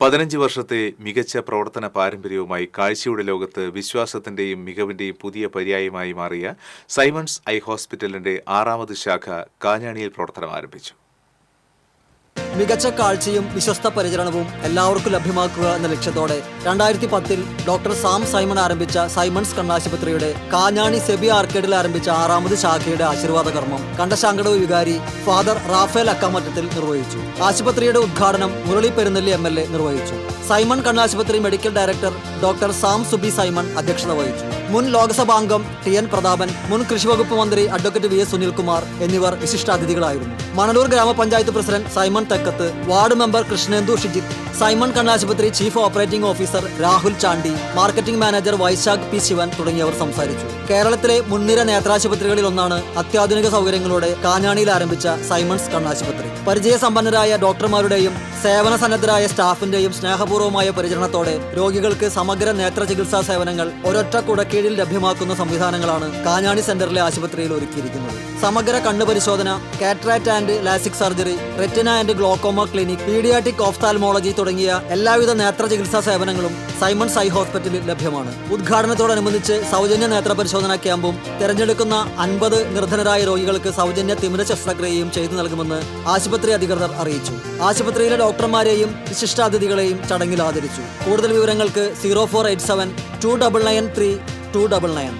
പതിനഞ്ച് വർഷത്തെ മികച്ച പ്രവർത്തന പാരമ്പര്യവുമായി കാഴ്ചയുടെ ലോകത്ത് വിശ്വാസത്തിന്റെയും മികവിന്റെയും പുതിയ പര്യായമായി മാറിയ സൈമൺസ് ഐ ഹോസ്പിറ്റലിന്റെ ആറാമത് ശാഖ കാഞ്ഞാണിയിൽ പ്രവർത്തനം ആരംഭിച്ചു മികച്ച കാഴ്ചയും വിശ്വസ്ത പരിചരണവും എല്ലാവർക്കും ലഭ്യമാക്കുക എന്ന ലക്ഷ്യത്തോടെ രണ്ടായിരത്തി പത്തിൽ ഡോക്ടർ സാം സൈമൺ ആരംഭിച്ച സൈമൺസ് കണ്ണാശുപത്രിയുടെ കാഞ്ഞാണി സെബി ആർക്കേഡിൽ ആരംഭിച്ച ആറാമത് ശാഖയുടെ ആശീർവാദ കർമ്മം കണ്ടശാങ്കടവ് വികാരി ഫാദർ റാഫേൽ അക്കാമറ്റത്തിൽ നിർവഹിച്ചു. ആശുപത്രിയുടെ ഉദ്ഘാടനം Murali Perunnelli M L A നിർവഹിച്ചു. സൈമൺ കണ്ണാശുപത്രി medical director doctor Sam Subi Simon അധ്യക്ഷത വഹിച്ചു. മുൻ ലോക്സഭാംഗം ടി എൻ പ്രതാപൻ മുൻ കൃഷിവകുപ്പ് മന്ത്രി അഡ്വക്കേറ്റ് വി എസ് സുനിൽകുമാർ എന്നിവർ വിശിഷ്ടാതിഥികളായിരുന്നു. മണലൂർ ഗ്രാമപഞ്ചായത്ത് president Simon Thekkath ward member Krishnendu Shijith Simon കണ്ണാശുപത്രി chief operating officer Rahul Chandy marketing manager Vaishakh P Shivan തുടങ്ങിയവർ സംസാരിച്ചു. കേരളത്തിലെ മുൻനിര നേത്രാശുപത്രികളിൽ ഒന്നാണ് അത്യാധുനിക സൗകര്യങ്ങളോടെ കാഞ്ഞാണിയിൽ ആരംഭിച്ച സൈമൺസ് കണ്ണാശുപത്രി. പരിചയസമ്പന്നരായ ഡോക്ടർമാരുടെയും സേവന സന്നദ്ധരായ സ്റ്റാഫിന്റെയും സ്നേഹപൂർവമായ പരിചരണത്തോടെ രോഗികൾക്ക് സമഗ്ര നേത്ര ചികിത്സാ സേവനങ്ങൾ ഒരൊറ്റ കുടക്കീഴിൽ ലഭ്യമാക്കുന്ന സംവിധാനങ്ങളാണ് കാഞ്ഞാണി സെന്ററിലെ ആശുപത്രിയിൽ ഒരുക്കിയിരിക്കുന്നത്. സമഗ്ര കണ്ണു പരിശോധന cataract and LASIK surgery retina and glaucoma clinic paediatric ophthalmology തുടങ്ങിയ എല്ലാവിധ നേത്ര ചികിത്സാ സേവനങ്ങളും സൈമൺ സൈ ഹോസ്പിറ്റലിൽ ലഭ്യമാണ്. ഉദ്ഘാടനത്തോടനുബന്ധിച്ച് സൗജന്യ നേത്ര പരിശോധനാ ക്യാമ്പും തിരഞ്ഞെടുക്കുന്ന അൻപത് നിർധനരായ രോഗികൾക്ക് സൗജന്യ തിമിര ശസ്ത്രക്രിയയും ചെയ്തു നൽകുമെന്ന് ആശുപത്രി അധികൃതർ അറിയിച്ചു. ആശുപത്രിയിലെ ഡോക്ടർമാരെയും വിശിഷ്ടാതിഥികളെയും ചടങ്ങിൽ ആദരിച്ചു. കൂടുതൽ വിവരങ്ങൾക്ക് zero four eight seven two double nine three two double nine.